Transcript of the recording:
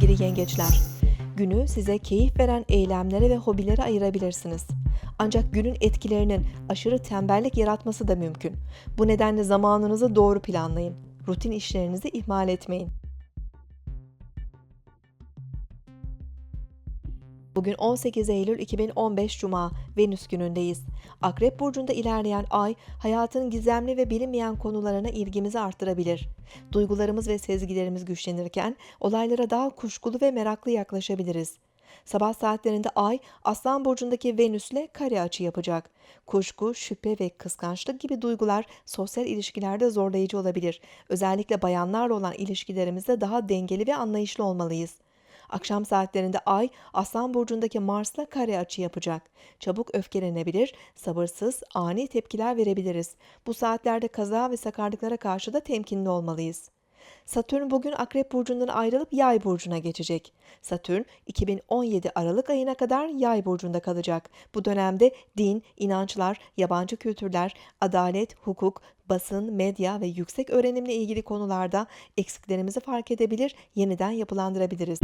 sevgili yengeçler. Günü size keyif veren eylemlere ve hobilere ayırabilirsiniz. Ancak günün etkilerinin aşırı tembellik yaratması da mümkün. Bu nedenle zamanınızı doğru planlayın. Rutin işlerinizi ihmal etmeyin. Bugün 18 Eylül 2015 Cuma, Venüs günündeyiz. Akrep burcunda ilerleyen ay, hayatın gizemli ve bilinmeyen konularına ilgimizi arttırabilir. Duygularımız ve sezgilerimiz güçlenirken olaylara daha kuşkulu ve meraklı yaklaşabiliriz. Sabah saatlerinde ay, Aslan burcundaki Venüs'le kare açı yapacak. Kuşku, şüphe ve kıskançlık gibi duygular sosyal ilişkilerde zorlayıcı olabilir. Özellikle bayanlarla olan ilişkilerimizde daha dengeli ve anlayışlı olmalıyız. Akşam saatlerinde Ay, Aslan burcundaki Mars'la kare açı yapacak. Çabuk öfkelenebilir, sabırsız, ani tepkiler verebiliriz. Bu saatlerde kaza ve sakarlıklara karşı da temkinli olmalıyız. Satürn bugün Akrep Burcu'ndan ayrılıp Yay Burcu'na geçecek. Satürn 2017 Aralık ayına kadar Yay Burcu'nda kalacak. Bu dönemde din, inançlar, yabancı kültürler, adalet, hukuk, basın, medya ve yüksek öğrenimle ilgili konularda eksiklerimizi fark edebilir, yeniden yapılandırabiliriz.